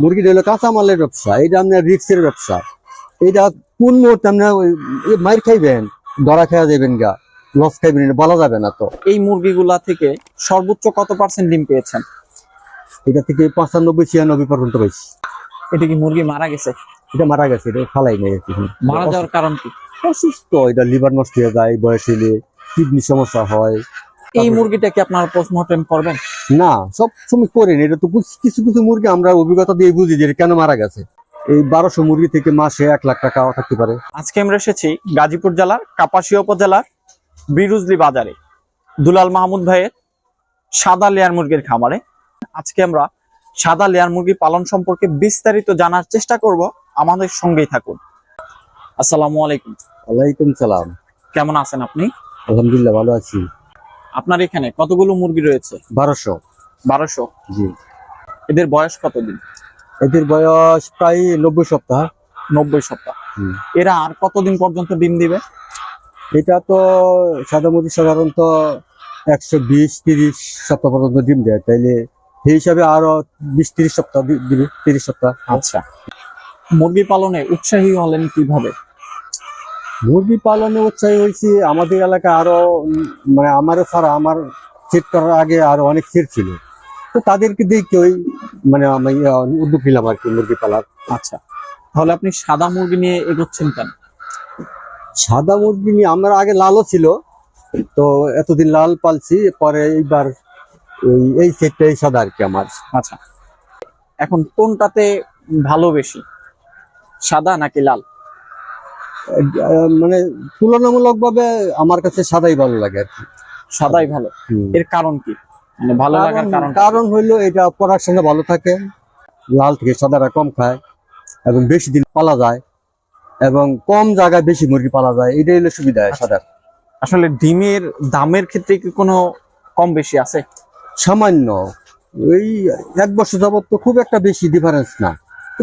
মুরগিটা হলো কাঁচামালের ব্যবসা এটা আপনার রিক্সের ব্যবসা। এটা কোন মুহূর্তে আপনার মাইর খাইবেন ধরা খেয়া যাবেন গা লস খাইবেন এটা বলা যাবে না তো। এই মুরগিগুলা থেকে সর্বোচ্চ কত পার্সেন্ট ডিম পেয়েছেন? এটা থেকে পঁচানব্বই ছিয়ানব্বই পর্যন্ত পাইছি এটা কি মুরগি মারা গেছে? এটা মারা গেছে এটা ফালাই আর মারা যাওয়ার কারণ কি? অসুস্থ এটা লিভার নষ্ট হয়ে যায় বয়স হলে কিডনি সমস্যা হয় এই মুরগিটা কি আপনারা পোস্টমর্টেম করবেন? না সব সময় করেন। এটা তো কিছু- কিছু মুরগি আমরা অভিজ্ঞতা দিয়ে বুঝি যে কেন মারা গেছে। এই বারোশো মুরগি থেকে মাসে এক লাখ টাকা থাকতে পারে। আজকে আমরা এসেছি গাজীপুর জেলার কাপাসিয়া উপজেলার বিরুজলি বাজারে। দুলাল মাহমুদ ভাইয়ের সাদা লেয়ার মুরগির খামারে। আজকে আমরা সাদা লেয়ার মুরগি পালন সম্পর্কে বিস্তারিত জানার চেষ্টা করব। আমাদের সঙ্গেই থাকুন। আসসালামু আলাইকুম। ওয়ালাইকুম সালাম। কেমন আছেন আপনি? আলহামদুলিল্লাহ ভালো আছি। আপনার এখানে কতগুলো মুরগি রয়েছে? বারোশো। বারোশো? জি। এদের বয়স কতদিন? এদের বয়স প্রায় নব্বই সপ্তাহ। নব্বই সপ্তাহ। এরা আর কতদিন পর্যন্ত ডিম দিবে? এটা তো সাদা মুরগি সাধারণত একশো বিশ তিরিশ সপ্তাহ পর্যন্ত ডিম দেয়। তাইলে সেই হিসাবে আরও বিশ তিরিশ সপ্তাহ দিবে তিরিশ সপ্তাহ। আচ্ছা। মুরগি পালনে উৎসাহী হলেন কীভাবে? মুরগি পালনে উৎসাহী হয়েছি। আমাদের এলাকায় আরও মানে আমারও ছাড়া আমার সেট করার আগে আরও অনেক সেট ছিল। তো তাদেরকে দেখে ওই মানে আমি উদ্যোগ নিলাম আর কি মুরগি পালার। আচ্ছা তাহলে আপনি সাদা মুরগি নিয়ে এগোচ্ছেন কেন? সাদা মুরগি নিয়ে আমার আগে লালও ছিল। তো এতদিন লাল পালছি পরে এইবার এই এই সেটটাই সাদা আর কি আমার। আচ্ছা এখন কোনটাতে ভালো বেশি? সাদা নাকি লাল? মানে তুলনামূলক ভাবে আমার কাছে সাদাই ভালো লাগে আর কি। সাদাই ভালো। এর কারণ কি? মানে ভালো লাগার কারণ কারণ হইল এটা সঙ্গে ভালো থাকে লাল থেকে সাদাটা কম খায় এবং বেশি দিন পালা যায় এবং কম জায়গায় বেশি মুরগি পালা যায় এটাই হলো সুবিধা সাদার। আসলে ডিমের দামের ক্ষেত্রে কি কোনো কম বেশি আছে? সামান্য। ওই এক বছর যাবত তো খুব একটা বেশি ডিফারেন্স না।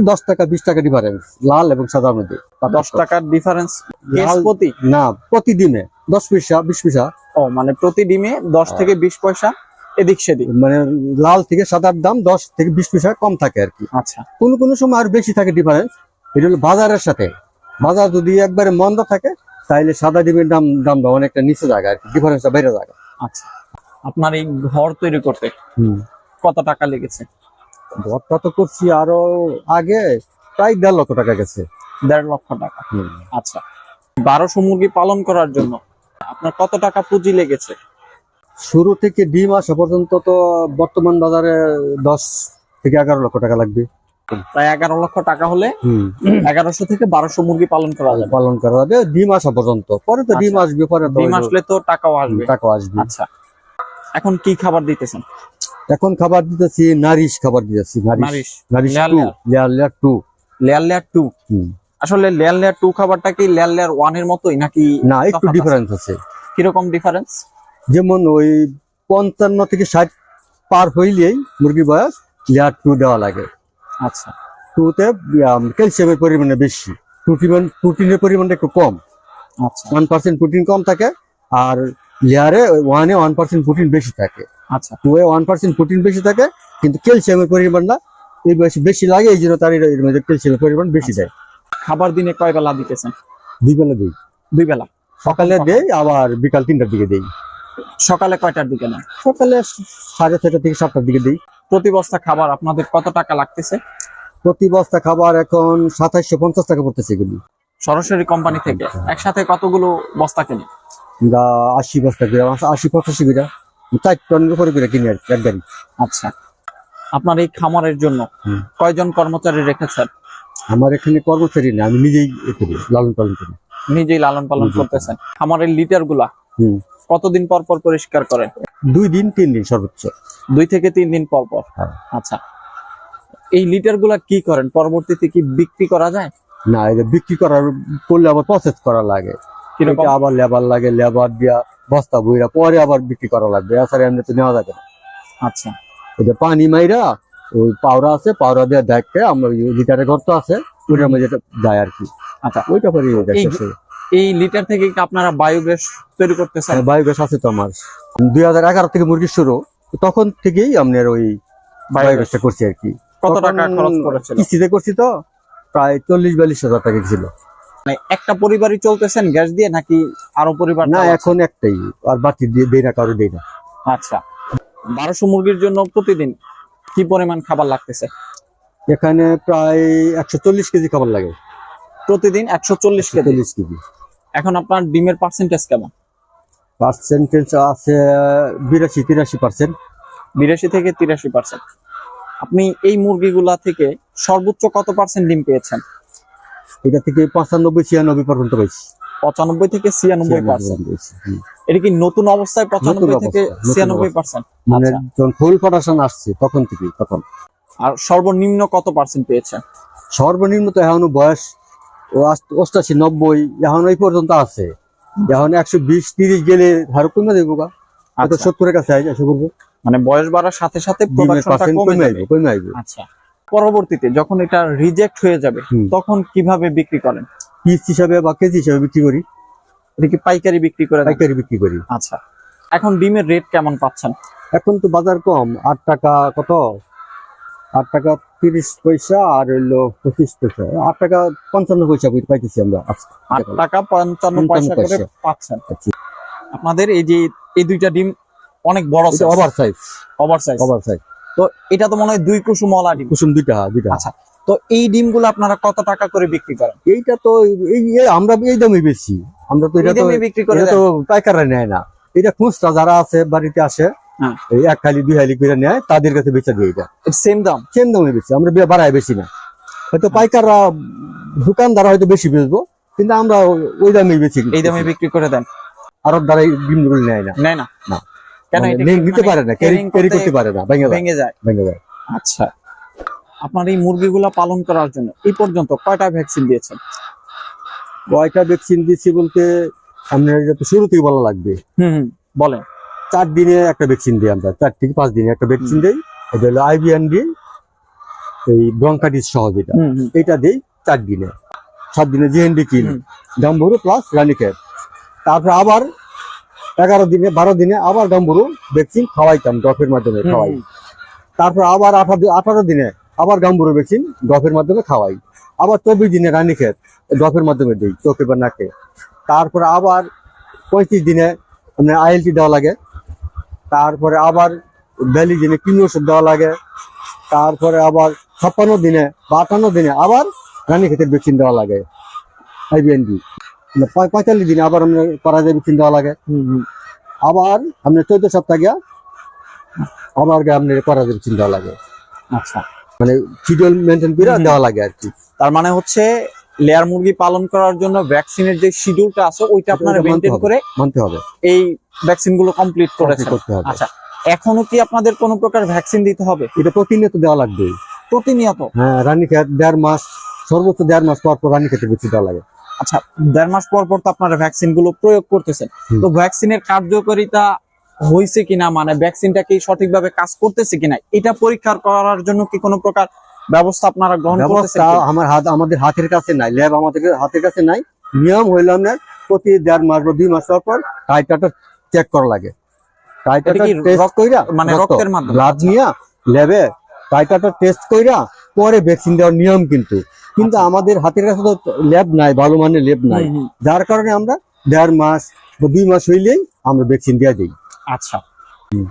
দশ টাকা বিশ টাকা ডিফারেন্স লাল এবং সাদার মধ্যে। দশ টাকার ডিফারেন্স প্রতি? না প্রতিদিনে দশ পয়সা বিশ পয়সা। ও মানে প্রতি ডিমে দশ থেকে বিশ পয়সা এদিক সেদিক? মানে লাল থেকে সাদার দাম দশ থেকে বিশ পয়সা কম থাকে আর কি। আচ্ছা। কোনো কোনো সময় আর বেশি থাকে ডিফারেন্স এটা হলো বাজারের সাথে। বাজার যদি একবারে মন্দ থাকে তাহলে সাদা ডিমের দাম দামটা অনেকটা নিচে জায়গা আর কি ডিফারেন্সটা বাইরে জায়গা। আচ্ছা। আপনার এই ঘর তৈরি করতে কত টাকা লেগেছে? ঘরটা তো করছি আরও আগে প্রায় দেড় লক্ষ টাকা গেছে। দেড় লক্ষ টাকা। আচ্ছা বারোশো মুরগি পালন করার জন্য আপনার কত টাকা পুঁজি লেগেছে? শুরু থেকে ডিম মাস পর্যন্ত তো বর্তমান বাজারে দশ থেকে এগারো লক্ষ টাকা লাগবে। প্রায় এগারো লক্ষ টাকা হলে এগারোশো থেকে বারোশো মুরগি পালন করা যাবে। পালন করা যাবে ডিম আসা পর্যন্ত। পরে তো ডিম। আসবে পরে ডিম আসলে তো টাকাও আসবে। টাকা আসবে। আচ্ছা এখন কি খাবার দিতেছেন? এখন খাবার দিতেছি নারিশ খাবার দিতেছি nourish. Nourish. Layer layer. Two layer layer two. আসলে লেয়ার লেয়ার টু খাবারটা কি লেয়ার লেয়ার ওয়ানের মতোই নাকি না একটু? ডিফারেন্স আছে? কীরকম ডিফারেন্স যেমন ওই পঞ্চান্ন থেকে ষাট পার হইলেই মুরগি বয়স লেয়ার টু দেওয়া লাগে। আচ্ছা। টুতে ক্যালসিয়ামের পরিমাণে বেশি। প্রোটিন প্রোটিনের পরিমাণটা একটু কম। আচ্ছা। ওয়ান পার্সেন্ট প্রোটিন কম থাকে আর লেয়ারে ওয়ানে ওয়ান পার্সেন্ট প্রোটিন বেশি থাকে। আচ্ছা। টুয়ে ওয়ান পার্সেন্ট প্রোটিন বেশি থাকে কিন্তু ক্যালসিয়ামের পরিমাণটা এই বয়সে বেশি লাগে এই জন্য তার এর মধ্যে ক্যালসিয়ামের পরিমাণ বেশি দেয়। খাবার দিনে কয় বেলা দিতেছেন? দুই বেলা দিই। দুই বেলা। সকালে দেই আবার বিকাল তিনটার দিকে দেই। সকালে কয়টার দিকে নেন? সকালে সাড়ে ছয়টা থেকে সাতটার দিকে দিই। প্রতি বস্তা খাবার আপনাদের কত টাকা লাগতেছে? প্রতি বস্তা খাবার এখন সাতাইশশো পঞ্চাশ টাকা পড়তেছে এগুলি। সরাসরি কোম্পানি থেকে? একসাথে কতগুলো বস্তা কিনে? যা আশি বস্তা করে আশি পঁচাশি করে চার টনের উপরে করে কিনে আর এক গাড়ি। আচ্ছা। আপনার এই খামারের জন্য কয়জন কর্মচারী রেখেছেন? আমার এখানে কর্মচারী না আমি নিজেই এ করি লালন পালন করি। নিজেই লালন পালন। করতেছেন। খামারের লিটারগুলা কতদিন পর পর পরিষ্কার করেন? দুই দিন তিন দিন সর্বোচ্চ। দুই থেকে তিন দিন পর পর? হ্যাঁ। আচ্ছা। এই লিটারগুলা কি করেন? পরবর্তীতে কি বিক্রি করা যায়? না এটা বিক্রি করার করলে আবার প্রসেস করা লাগে। আবার লেবার লাগে লেবার দিয়া বস্তা বইরা পরে আবার বিক্রি করা লাগবে। এছাড়া এমনি তো নেওয়া যাবে না। আচ্ছা। এটা পানি মাইরা ওই পাউরা আছে পাউরা দিয়ে দেখে আমরা লিটারের ঘর তো আছে ওইটার মধ্যে দেয় আর কি। আচ্ছা ওইটা পরে এই- এই লিটার থেকে কি আপনারা বায়োগ্যাস তৈরি করতেছেন? বায়োগ্যাস আছে তো আমার। দুই হাজার এগারো থেকে মুরগি শুরু তখন থেকেই আপনার ওই বায়োগ্যাসটা করছি আর কি। কত টাকা খরচ করেছিল কিস্তিতে করছি তো প্রায় চল্লিশ বিয়াল্লিশ হাজার টাকা ছিল। মানে একটা পরিবারই চলতেছেন গ্যাস দিয়ে নাকি আরও পরিবার না এখন একটাই আর বাকি দিয়ে দেই না কারও দেই না। আচ্ছা। বারোশো মুরগির জন্য প্রতিদিন কি পরিমাণ খাবার লাগতেছে? এখানে প্রায় একশো চল্লিশ কেজি খাবার লাগে। প্রতিদিন একশো চল্লিশ কেজি? কেজি। এখন আপনার ডিমের পার্সেন্টেজ কেমন? পার্সেন্টেজ আছে বিরাশি তিরাশি পার্সেন্ট বিরাশি থেকে তিরাশি পার্সেন্ট আপনি এই মুরগিগুলা থেকে সর্বোচ্চ কত পার্সেন্ট ডিম পেয়েছেন? এটা থেকে পঁচানব্বই ছিয়ানব্বই পর্যন্ত পাইছি পঁচানব্বই থেকে ছিয়ানব্বই পার্সেন্ট এটা কি নতুন অবস্থায় পঁচানব্বই থেকে ছিয়ানব্বই পার্সেন্ট মানে আচ্ছা। যখন ফুল প্রোডাকশন আসছে তখন থেকে তখন। আর সর্বনিম্ন কত পার্সেন্ট পেয়েছেন সর্বনিম্ন তো এখনও বয়স অষ্টাশি নব্বই এখন এই পর্যন্ত আছে। এখন একশো বিশ তিরিশ গেলে ধারো কমে দেবো গা। হয়তো আচ্ছা, সত্তরের কাছে করব মানে বয়স বাড়ার সাথে সাথে কমে আচ্ছা। পরবর্তীতে যখন এটা রিজেক্ট হয়ে যাবে তখন কীভাবে বিক্রি করেন? পিস হিসাবে বা কেজি হিসাবে বিক্রি করি। এটা কি পাইকারি বিক্রি করে পাইকারি বিক্রি করি। আচ্ছা। এখন ডিমের রেট কেমন পাচ্ছেন? এখন তো বাজার কম আট টাকা কত? আট টাকা তিরিশ পয়সা আর হইল পঁচিশ পয়সা। আট টাকা পঞ্চান্ন পয়সা পাইতেছি আমরা আট টাকা পঞ্চান্ন পয়সা করে পাচ্ছেন। আচ্ছা। আপনাদের এই যে এই দুইটা ডিম অনেক বড় over size over size over size তো এটা তো মনে হয় দুই কুসুমওয়ালা ডিম। কুসুম দুইটা দুইটা। আচ্ছা। তো এই ডিমগুলো আপনারা কত টাকা করে বিক্রি করেন? এইটা তো এই আমরা এই দামে বেশি আমরা তো এটা তো বিক্রি করে তো পাইকাররা নেয় না। এটা খুচরা যারা আছে বাড়িতে আসে হ্যাঁ। এই এক খালি দুই হালি করে নেয় তাদের কাছে বেচা দিয়ে এটা। সেম দাম? সেম দামে বেশি আমরা বাড়ায় বেশি না। হয়তো পাইকাররা দোকানদার হয়তো বেশি বেচবো কিন্তু আমরা ওই- দামে বেশি এই দামে বিক্রি করে দেন। আর দ্বারা ডিমগুলো নেয় না। নেয় না? না। কেন মানে নিতে মানে পারে না। ক্যারি করতে করতে পারে না। ভেঙে যায়। ভেঙে যায়। আচ্ছা। আপনার এই মুরগিগুলা পালন করার জন্য। এই পর্যন্ত কয়টা ভ্যাকসিন দিয়েছেন? কয়টা ভ্যাকসিন দিচ্ছি বলতে আপনার এটা তো শুরু থেকে বলা লাগবে। হুম বলেন। চার দিনে একটা ভ্যাকসিন দিই আমরা চার থেকে পাঁচ দিনে একটা ভ্যাকসিন দিই। এটা হলো আইবিএন দিই এই ব্রঙ্কাটিস সহ যেটা। এটা দিই চার দিনে। সাত দিনে জিএনডি কিল হুম। গাম্বুরু প্লাস রানিকেট তারপর আবার এগারো দিনে বারো দিনে আবার গাম্বুরু ভ্যাকসিন খাওয়াইতাম ড্রপের মাধ্যমে খাওয়াই। তারপর আবার আঠারো আঠারো দিনে আবার গাম্বুরু ভ্যাকসিন ড্রপের মাধ্যমে খাওয়াই। আবার চব্বিশ দিনে রানী খেত ড্রপের মাধ্যমে দিই চোখে বা নাকে তারপরে আবার পঁয়ত্রিশ দিনে মানে আইএলটি দেওয়া লাগে। তারপরে আবার বিয়াল্লিশ দিনে কিমি ওষুধ দেওয়া লাগে। তারপরে আবার ছাপ্পান্ন দিনে বা আটান্ন দিনে আবার রানী ক্ষেতের ভ্যাকসিন দেওয়া লাগে। আইবিএনডি। পঁয়তাল্লিশ দিনে আবার আমরা যায় ভ্যাকসিন দেওয়া লাগে। আবার আপনার চোদ্দ সপ্তাহ গিয়া আবার গিয়ে আপনার যায় ভ্যাকসিন দেওয়া লাগে। আচ্ছা। মানে শিডিউল মেনটেন করে দেওয়া লাগে আর কি। তার মানে হচ্ছে লেয়ার মুরগি পালন করার জন্য ভ্যাকসিনের যে শিডিউলটা আছে ওইটা আপনারা মেনটেন করে মানতে হবে। এই ভ্যাকসিনগুলো কমপ্লিট করেছেন। করতে হবে। আচ্ছা এখনও কি আপনাদের কোনো প্রকার ভ্যাকসিন দিতে হবে? এটা প্রতিনিয়ত দেওয়া লাগবে। প্রতিনিয়ত? হ্যাঁ রানী খেত দেড় মাস সর্বোচ্চ দেড় মাস পর পর রানী খেতে ভ্যাকসিন দেওয়া লাগে। আচ্ছা দেড় মাস পর পর তো আপনারা ভ্যাকসিনগুলো প্রয়োগ করতেছেন। তো ভ্যাকসিনের কার্যকারিতা হয়েছে কিনা মানে ভ্যাকসিনটা কি সঠিকভাবে কাজ করতেছে কিনা এটা পরীক্ষা করার জন্য কি কোনো প্রকার ব্যবস্থা আপনারা গ্রহণ করতেছেন আমার হাত আমাদের হাতের কাছে নাই ল্যাব আমাদের হাতের কাছে নাই। নিয়ম হইল আপনার প্রতি দেড় মাস বা দুই মাস পর পর টাইটারটা চেক করা লাগে। টাইটারটা টেস্ট কইরা মানে রক্তের মাধ্যমে? ব্লাড নিয়া ল্যাবে টেস্ট কইরা পরে ভ্যাকসিন দেওয়ার নিয়ম কিন্তু। কিন্তু আচ্ছা। আমাদের হাতের কাছে তো ল্যাব নাই ভালো মানের ল্যাব নাই। যার কারণে আমরা দেড় মাস বা দুই মাস হইলেই আমরা ভ্যাকসিন দিয়ে দিই আচ্ছা।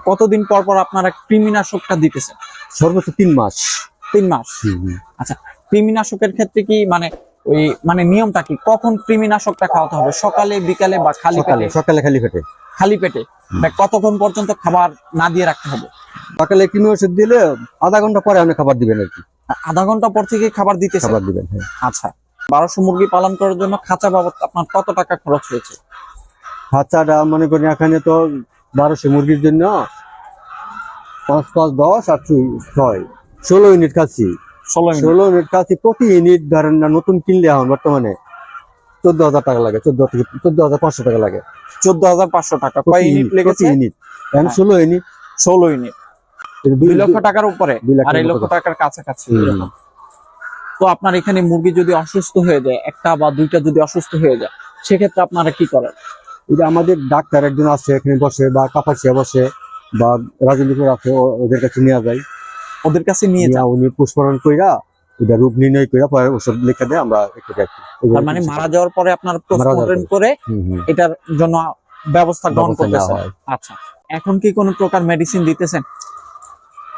কতদিন পর পর আপনারা কৃমিনাশকটা দিতেছেন? সর্বোচ্চ তিন মাস। তিন মাস? আচ্ছা কৃমিনাশকের ক্ষেত্রে কি মানে ওই মানে নিয়মটা কি? কখন কৃমিনাশকটা খাওয়াতে হবে? সকালে বিকালে বা খালি পেটে? সকালে খালি পেটে। খালি পেটে। কতক্ষণ পর্যন্ত খাবার না দিয়ে রাখতে হবে? সকালে কিনে ওষুধ দিলে আধা ঘণ্টা পরে আপনি খাবার দিবেন আর কি। আধা ঘণ্টা পর থেকে খাবার দিতেছে খাবার দিবেন হ্যাঁ। আচ্ছা। বারোশো মুরগি পালন করার জন্য খাঁচা বাবদ আপনার কত টাকা খরচ হয়েছে? বাচ্চাটা মনে করি এখানে তো বারোশো মুরগির জন্য পাঁচ পাঁচ দশ আর ছয়- ষোলো ইউনিট খাচ্ছি। ষোলো ইউনিট খাচ্ছি প্রতি ইউনিট ধরেন না নতুন কিনলে এখন বর্তমানে চোদ্দ হাজার টাকা লাগে চোদ্দ থেকে চোদ্দ হাজার পাঁচশো টাকা লাগে। চোদ্দ হাজার পাঁচশো টাকা কয় ইউনিট লেগেছে? ইউনিট এখন হ্যাঁ। ষোলো ইউনিট ষোলো ইউনিট দুই লক্ষ টাকার উপরে। আড়াই লক্ষ টাকার কাছাকাছি। তো আপনার এখানে মুরগি যদি অসুস্থ হয়ে যায় একটা বা দুইটা যদি অসুস্থ হয়ে যায় সেক্ষেত্রে আপনারা কি করেন? এটা আমাদের ডাক্তার একজন আছে এখানে বসে বা কাপাসিয়া বসে বা রাজনীতিপুর আছে ওদের কাছে নেওয়া যায় ওদের কাছে নিয়ে নিয়ে উনি পুষ্পরণ কইরা এটা রোগ নির্ণয় কইরা পরে ওষুধ লিখে দেয় আমরা একটু দেখি মানে মারা যাওয়ার পরে আপনার পোস্টমর্টম করে। এটার জন্য ব্যবস্থা গ্রহণ করতেছেন। আচ্ছা এখন কি কোনো প্রকার মেডিসিন দিতেছেন?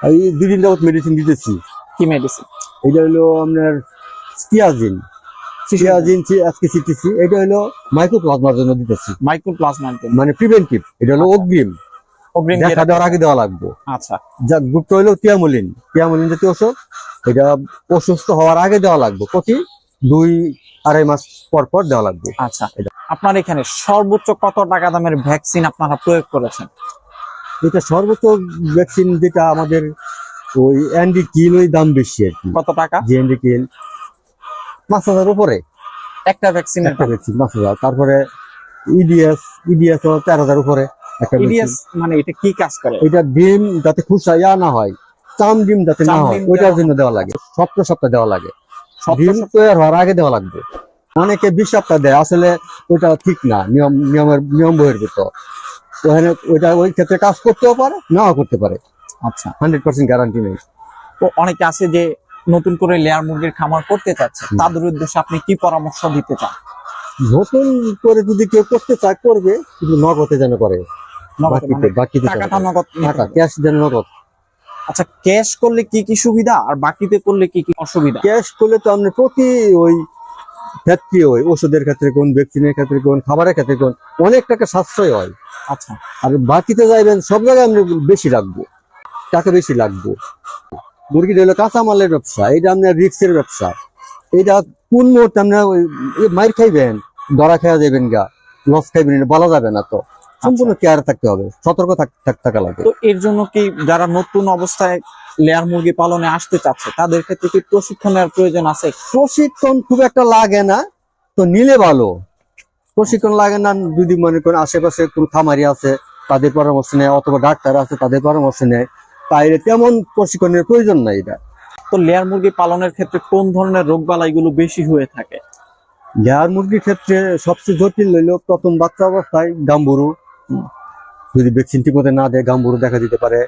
এই দুই দিন যাবত মেডিসিন দিতেছি। কি মেডিসিন এটা হলো আপনার স্টিয়াজিন আজকে এটা হলো মাইক্রোপ্লাজমার জন্য দিতেছি। মাইক্রোপ্লাজমার জন্য। মানে প্রিভেন্টিভ এটা হলো আচ্ছা। অগ্রিম। অগ্রিম দেখা দেওয়ার আগে দেওয়া লাগবে। আচ্ছা। যা গ্রুপটা হলো টিয়ামুলিন টিয়ামুলিন জাতীয় ওষুধ এটা অসুস্থ হওয়ার আগে দেওয়া লাগবে। প্রতি দুই আড়াই মাস পর পর দেওয়া লাগবে। আচ্ছা। আপনার এখানে সর্বোচ্চ কত টাকা দামের ভ্যাকসিন আপনারা প্রয়োগ করেছেন? এটা সর্বোচ্চ ভ্যাকসিন যেটা আমাদের ওই অ্যান্ডি কিল ওই দাম বেশি আর কি। কত টাকা? অ্যান্ডি কিল পাঁচ হাজার উপরে। একটা ভ্যাকসিনের একটা ভ্যাকসিন পাঁচ হাজার। তারপরে ইডিএস ইডিএস চার হাজার উপরে একটা ইডিএস মানে এটা কি কাজ করে? এটা ডিম যাতে খুশা ইয়া না হয় চাম ডিম যাতে না হয় ওইটার জন্য দেওয়া লাগে। সপ্তাহ সপ্তাহ দেওয়া লাগে। ডিম তৈরি হওয়ার আগে দেওয়া লাগবে। অনেকে বিশ সপ্তাহ দেয় আসলে ওইটা ঠিক না নিয়ম নিয়মের নিয়ম বহির্ভূত ওখানে ওইটা ওই ক্ষেত্রে কাজ করতেও পারে নাও করতে পারে। আচ্ছা। হান্ড্রেড পার্সেন্ট গ্যারান্টি নেই। তো অনেকে আছে যে নতুন করে লেয়ার মুরগির খামার করতে চাচ্ছে তাদের উদ্দেশ্যে আপনি কি পরামর্শ দিতে চান? নতুন করে যদি কেউ করতে চায় করবে কিন্তু নগদে যেন করে। মানে। নগদ। ক্যাশ যেন আচ্ছা ক্যাশ করলে কি কি সুবিধা আর বাকিতে করলে কি কি অসুবিধা? ক্যাশ করলে তো আপনি প্রতি ওই ক্ষেত্রে ওই ওষুধের ক্ষেত্রে কোন ভ্যাকসিনের ক্ষেত্রে কোন খাবারের ক্ষেত্রে কোন অনেক টাকা সাশ্রয় হয়। আচ্ছা। আর বাকিতে যাইবেন সব জায়গায় আমরা বেশি রাখব। টাকা বেশি লাগবো। মুরগিটা হলো কাঁচামালের ব্যবসা এটা আপনার রিক্সের ব্যবসা। এটা কোন মুহূর্তে আপনার মাইর খাইবেন ধরা খেয়া যাবেন গা লস খাইবেন এটা বলা যাবে না তো। সম্পূর্ণ কেয়ার থাকতে হবে সতর্ক থাক- থাক- থাকা লাগে। তো এর জন্য কি যারা নতুন অবস্থায় লেয়ার মুরগি পালনে আসতে চাচ্ছে তাদের ক্ষেত্রে কি প্রশিক্ষণের প্রয়োজন আছে? প্রশিক্ষণ খুব একটা লাগে না তো নিলে ভালো। প্রশিক্ষণ লাগে না যদি মনে করেন আশেপাশে কোন খামারি আছে তাদের পরামর্শ নেয় অথবা ডাক্তার আছে তাদের পরামর্শ নেয় তাইলে তেমন প্রশিক্ষণের প্রয়োজন নাই এটা। তো লেয়ার মুরগি পালনের ক্ষেত্রে কোন ধরনের রোগ বালাইগুলো বেশি হয়ে থাকে? লেয়ার মুরগির ক্ষেত্রে সবচেয়ে জটিল হইল প্রথম বাচ্চা অবস্থায় গাম্বুরু। যদি ভ্যাকসিন ঠিক মতো না দেয় গাম্বুরু দেখা দিতে পারে।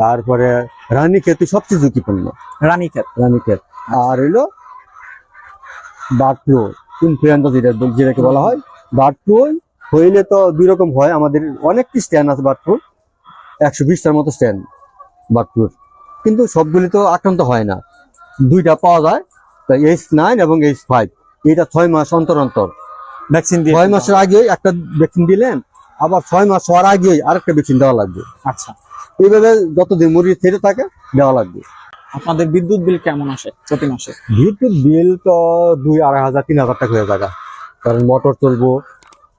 তারপরে রানী ক্ষেত্রে সবচেয়ে ঝুঁকিপূর্ণ। রানীক্ষেত। রানী ক্ষেত আর হইল বার্ড ফ্লু ইনফ্লুয়েঞ্জা যেটা যেটাকে বলা হয়। বার্ড ফ্লু হইলে তো দুই রকম হয়। আমাদের অনেকটি স্ট্যান্ড আছে বার্ড ফ্লু একশো বিশটার মতো স্ট্যান্ড বার্ড ফ্লুর কিন্তু সবগুলি তো আক্রান্ত হয় না। দুইটা পাওয়া যায় তা এইচ নাইন এবং এইচ ফাইভ এটা ছয় মাস অন্তর অন্তর। ভ্যাকসিন দিয়ে ছয় মাসের আগেই একটা ভ্যাকসিন দিলেন আবার ছয় মাস হওয়ার আগেই আরেকটা ভ্যাকসিন দেওয়া লাগবে। আচ্ছা। এইভাবে যতদিন মুরগি ছেড়ে থাকে দেওয়া লাগবে। আপনাদের বিদ্যুৎ বিল কেমন আসে প্রতি মাসে? বিদ্যুৎ বিল তো দুই আড়াই হাজার তিন হাজার টাকা হয়ে যাবে। কারণ মোটর চলবো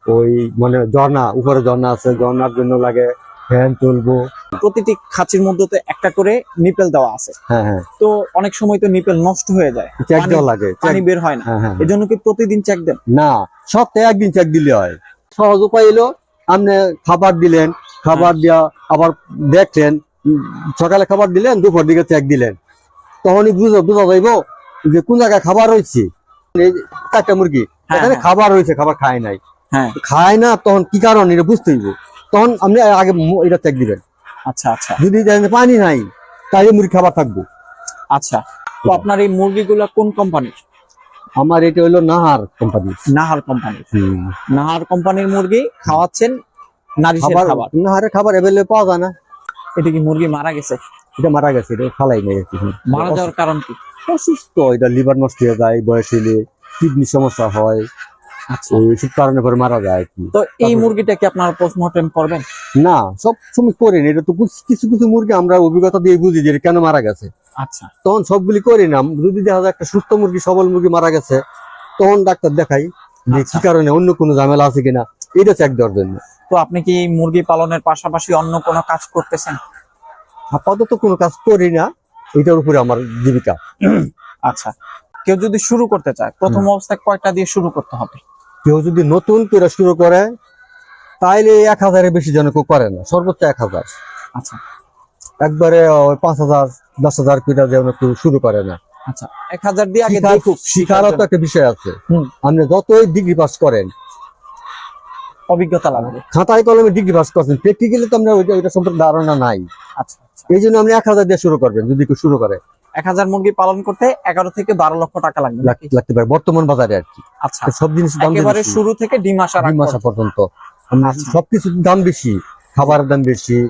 ওই মানে ঝর্ণা উপরে ঝর্ণা আছে ঝর্ণার জন্য লাগে ফ্যান চলবো প্রতিটি খাঁচির মধ্যে তো একটা করে নিপেল দেওয়া আছে। হ্যাঁ হ্যাঁ। তো অনেক সময় তো নিপেল নষ্ট হয়ে যায়। চেক দেওয়া লাগে পানি বের হয় না। হ্যাঁ এই জন্য কি প্রতিদিন চেক দেন? না সপ্তাহে একদিন চেক দিলে হয়। সহজ উপায় এলো আপনি খাবার দিলেন খাবার দিয়া আবার দেখলেন সকালে খাবার দিলেন দুপুর দিকে চেক দিলেন। তখনই বুঝো বুঝা যাইব যে কোন জায়গায় খাবার রয়েছে চারটা মুরগি এখানে। খাবার রয়েছে খাবার খায় নাই। হ্যাঁ। খায় না তখন কি কারণ এটা বুঝতে হইব। তখন আপনি আগে এটা চেক দিবেন। আচ্ছা আচ্ছা। যদি পানি নাই তাহলে মুরগি খাবার থাকব। আচ্ছা। তো আপনার এই মুরগিগুলো কোন কোম্পানির আমার এটা হলো নাহার কোম্পানি নাহার কোম্পানির নাহার কোম্পানির মুরগি খাওয়াচ্ছেন নারিশের খাবার খাবার। নাহারের খাবার অ্যাভেলেবল পাওয়া যায় না। এটা কি মুরগি মারা গেছে? এটা মারা গেছে এটা ফালাই নেই আর মারা যাওয়ার কারণ কি? অসুস্থ এটা লিভার নষ্ট হয়ে যায় বয়স কিডনি সমস্যা হয়। আচ্ছা। কারণে পরে মারা যায় তো এই মুরগিটা কি আপনারা পোস্টমর্টম করবেন? না সব সময় করেন এটা তো কিছু- কিছু মুরগি আমরা অভিজ্ঞতা দিয়ে বুঝি যে কেন মারা গেছে। আচ্ছা। তখন সবগুলি করি না। যদি দেখা যায় একটা সুস্থ মুরগি সবল মুরগি মারা গেছে তখন ডাক্তার দেখাই যে কি আচ্ছা। কারণে অন্য কোনো ঝামেলা আছে কিনা। এটা চেক দেওয়ার জন্য। তো আপনি কি এই মুরগি পালনের পাশাপাশি অন্য কোনো কাজ করতেছেন? আপাতত কোনো কাজ করি না। এটার উপরে আমার জীবিকা। আচ্ছা। কেউ যদি শুরু করতে চায় প্রথম অবস্থায় কয়টা দিয়ে শুরু করতে হবে? কেউ যদি নতুন করে শুরু করে তাইলে এক হাজারের বেশি যেন কেউ করে না সর্বোচ্চ এক হাজার। আচ্ছা। একবারে ওই পাঁচ হাজার দশ হাজার করে যেন কেউ শুরু করে না। আচ্ছা এক হাজার দিয়ে আগে দেখুক শিখারও তো একটা বিষয় আছে। আপনি যতই ডিগ্রি পাস করেন অভিজ্ঞতা লাগবে খাতায় কলমে ডিগ্রি পাস করছেন প্র্যাকটিক্যালি তো আমরা ওইটা ওইটা সম্পর্কে ধারণা নাই। আচ্ছা আচ্ছা। এই জন্য আপনি এক হাজার দিয়ে শুরু করবেন যদি কেউ শুরু করে। এক হাজার মুরগি পালন করতে এগারো থেকে বারো লক্ষ টাকা লাগবে। লাগতে পারে। বর্তমান বাজারে আর কি। আচ্ছা। সব জিনিস দাম একেবারে শুরু থেকে ডিম আসার ডিম আসা পর্যন্ত। আচ্ছা। সবকিছুর দাম বেশি। খাবারের দাম বেশি।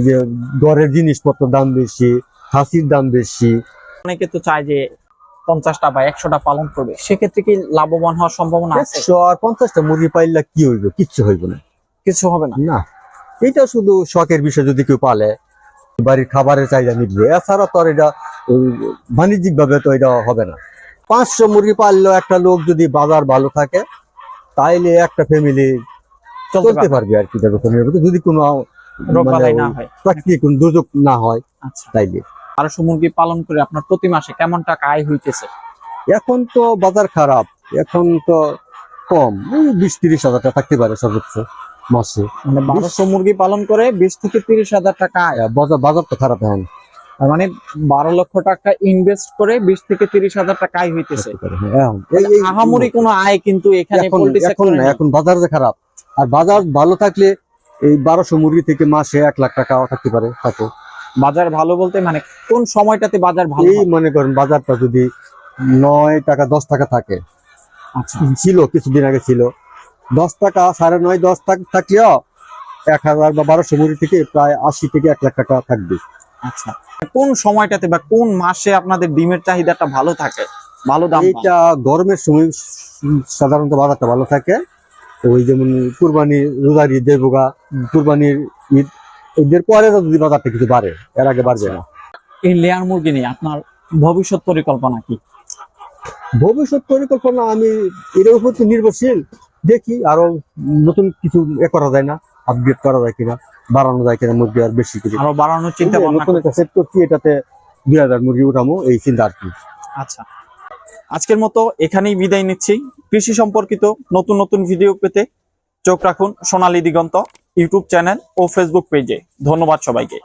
যে ঘরের জিনিসপত্র দাম বেশি। হাসির দাম বেশি। অনেকে তো চায় যে পঞ্চাশটা বা একশোটা পালন করবে। সেক্ষেত্রে কি লাভবান হওয়ার সম্ভাবনা আছে? আর পঞ্চাশটা মুরগি পাইলে কি হইব? কিচ্ছু হইব না। কিছু হবে না। না। এটা শুধু শখের বিষয় যদি কেউ পালে। বাড়ির খাবারের চাহিদা মিটবে। এছাড়া তো আর এটা বাণিজ্যিক ভাবে তো এটা হবে না। পাঁচশো মুরগি পাললেও একটা লোক যদি বাজার ভালো থাকে তাইলে একটা ফ্যামিলি চলতে পারবে। আর কি দেখো যদি কোনো মানে কোনো দুর্যোগ না হয় আচ্ছা। তাইলে। বারোশো মুরগি পালন করে আপনার প্রতি মাসে কেমন টাকা আয় হইতেছে? এখন তো বাজার খারাপ। এখন তো কম বিশ তিরিশ হাজার টাকা থাকতে পারে সর্বোচ্চ। মাসে মানে বারোশো মুরগি পালন করে বিশ থেকে তিরিশ হাজার টাকা আয়। বাজার বাজার তো খারাপ এখন। মানে বারো লক্ষ টাকা ইনভেস্ট করে বিশ থেকে তিরিশ হাজার টাকা আয় হইতেছে। হ্যাঁ, এই- আহামরি কোনো আয় কিন্তু এখানে এখন। এখন বাজার যে খারাপ আর বাজার ভালো থাকলে এই বারোশো মুরগি থেকে মাসে এক লাখ টাকা থাকতে পারে থাকে। বাজার ভালো বলতে মানে কোন সময়টাতে বাজার ভালো এই মনে করেন বাজারটা যদি নয় টাকা দশ টাকা থাকে। আচ্ছা। ছিল কিছুদিন আগে ছিল। দশ টাকা সাড়ে নয় দশ টাকা থাকলেও এক হাজার বা বারোশো মুরগি থেকে প্রায় আশি থেকে এক লাখ টাকা থাকবে। আচ্ছা। কোন সময়টাতে বা কোন মাসে আপনাদের ডিমের চাহিদাটা ভালো থাকে? ভালো দাম? এইটা গরমের সময় সাধারণত বাজারটা ভালো থাকে। ওই যেমন কুরবানি রোজার ঈদ দেবগা কুরবানির ঈদ ঈদের পরে যদি বাজারটা কিছু বাড়ে এর আগে বাড়বে না। এই লেয়ার মুরগি নিয়ে আপনার ভবিষ্যৎ পরিকল্পনা কি? ভবিষ্যৎ পরিকল্পনা আমি এর উপর তো নির্ভরশীল। দেখি আরও নতুন কিছু এ করা যায় না আপডেট করা যায় কিনা বাড়ানো যায় কিনা মুরগি আর বেশি করে। আরও বাড়ানোর চিন্তা নতুন একটা সেট করছি এটাতে দুই হাজার মুরগি উঠামো এই চিন্তা আর কি। আচ্ছা। আজকের মতো এখানেই বিদায় নিচ্ছি। কৃষি সম্পর্কিত নতুন নতুন ভিডিও পেতে চোখ রাখুন সোনালী দিগন্ত ইউটিউব চ্যানেল ও ফেসবুক পেজে ধন্যবাদ সবাইকে।